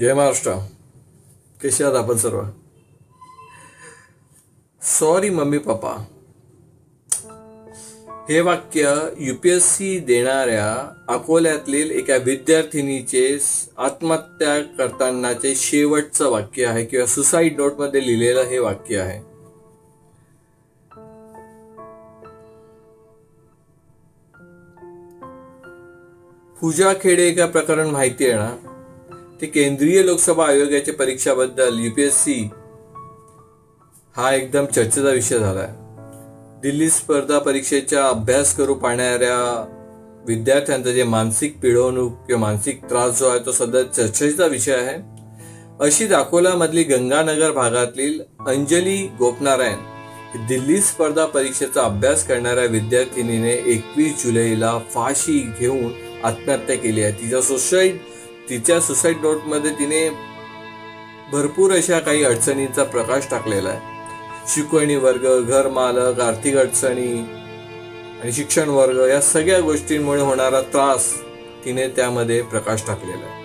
जय महाराष्ट्र. कसे आहात आपण सर्व? सॉरी मम्मी पप्पा हे वाक्य युपीएससी देणाऱ्या अकोल्यातील एका विद्यार्थिनीचे आत्महत्या करतानाचे शेवटचं वाक्य आहे किंवा सुसाईड नोटमध्ये लिहिलेलं हे वाक्य आहे. पूजा खेडे का प्रकरण माहिती आहे ना? ते केंद्रीय लोकसभा आयोगाच्या परीक्षाबद्दल सी हा एकदम चर्चेचा विषय झाला आहे दिल्ली स्पर्धा परीक्षेचा अभ्यास करू पाहणाऱ्या विद्यार्थ्यांचं जे मानसिक पिळवणूक किंवा मानसिक त्रास जो आहे तो सध्या चर्चेचा विषय आहे. अशी दाकोलामधली गंगानगर भागातील अंजली गोपनारायण दिल्ली स्पर्धा परीक्षेचा अभ्यास करणाऱ्या विद्यार्थिनीने एकवीस जुलैला फाशी घेऊन आत्महत्या केली आहे. तिचा सुसाईड तिच्या सुसाईड नोटमध्ये तिने भरपूर अशा काही अडचणींचा प्रकाश टाकलेला आहे. शिकवणी वर्ग घर मालक आर्थिक अडचणी आणि शिक्षण वर्ग या सगळ्या गोष्टींमुळे होणारा त्रास तिने त्यामध्ये प्रकाश टाकलेला आहे.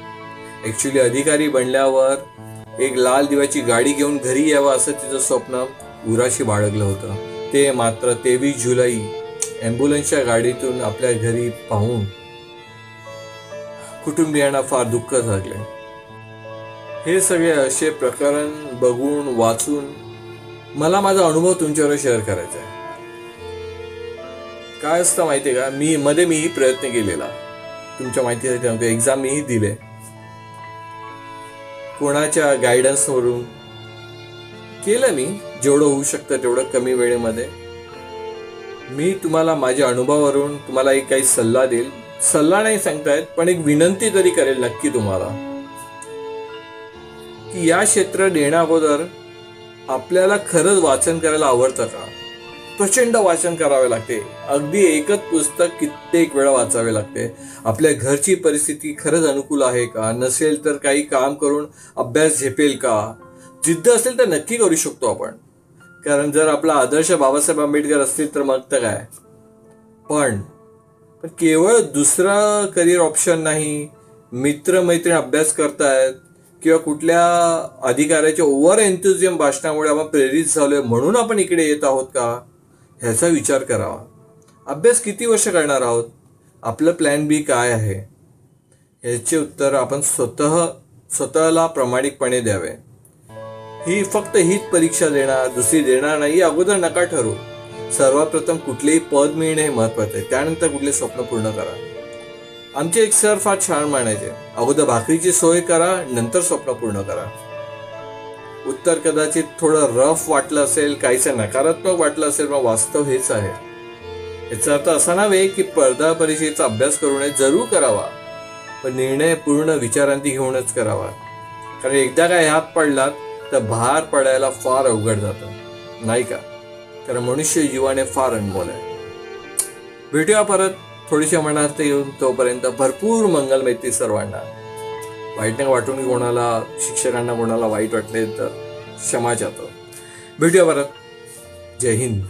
ॲक्च्युली अधिकारी बनल्यावर एक लाल दिव्याची गाडी घेऊन घरी यावं असं तिचं स्वप्न उराशी बाळगलं होतं. ते मात्र तेवीस जुलै ॲम्ब्युलन्सच्या गाडीतून आपल्या घरी पाहून कुटुंबियांना फार दुःख झाले. हे सगळे असे प्रकरण बघून वाचून मला माझा अनुभव तुमच्यावर शेअर करायचा आहे. काय असतं माहिती आहे का? मी मध्ये मीही प्रयत्न केलेला. तुमच्या माहितीसाठी सांगतो एक्झाम मीही दिले. कोणाच्या गायडन्सवरून केलं मी. जेवढं होऊ शकतं तेवढं कमी वेळेमध्ये. मी तुम्हाला माझ्या अनुभवावरून तुम्हाला एक काही सल्ला देईल. सल्ला नाही सांगतायत पण एक विनंती तरी करेल नक्की तुम्हाला. की या क्षेत्र देण्याअगोदर आपल्याला खरंच वाचन करायला आवडतं का? प्रचंड वाचन करावे लागते. अगदी एकच पुस्तक कित्येक वेळा वाचावे लागते. आपल्या घरची परिस्थिती खरंच अनुकूल आहे का? नसेल तर काही काम करून अभ्यास झेपेल का? जिद्द असेल तर नक्की करू शकतो आपण. कारण जर आपला आदर्श बाबासाहेब आंबेडकर असतील तर मग तर काय? पण पण केवळ दुसरा करिअर ऑप्शन नाही मित्रमैत्रीण अभ्यास करतायत किंवा कुठल्या अधिकाऱ्याच्या ओव्हर एन्थुझियम भाषणामुळे आपण प्रेरित झालोय म्हणून आपण इकडे येत आहोत का? ह्याचा विचार करावा. अभ्यास किती वर्ष करणार आहोत? आपलं प्लॅन बी काय आहे? याचे उत्तर आपण स्वतः स्वतःला प्रामाणिकपणे द्यावे. ही फक्त हीच परीक्षा देणार दुसरी देणार नाही ही अगोदर नका ठरवू. सर्वप्रथम कुठलेही पद मिळणे हे महत्वाचं आहे. त्यानंतर कुठले स्वप्न पूर्ण करा. आमचे एक सर फार छान मानायचे अगोदर भाकरीची सोय करा नंतर स्वप्न पूर्ण करा. उत्तर कदाचित थोडं रफ वाटलं असेल काहीसं नकारात्मक वाटलं असेल मग वास्तव हेच आहे. याचा अर्थ असा नव्हे की स्पर्धा परीक्षेचा अभ्यास करू नये जरूर करावा. पण निर्णय पूर्ण विचारांती घेऊनच करावा. कारण एकदा काय हात पडलात तर बाहेर पडायला फार अवघड जातं. नाही का? कारण मनुष्य जीवाने फार अनमोल आहे. भेटूया परत. थोडीशा मनात येऊन तोपर्यंत भरपूर मंगल मैत्री सर्वांना. वाईट नाही वाटून कोणाला शिक्षकांना कोणाला वाईट वाटले तर क्षमा जातो भेटूया परत. जय हिंद.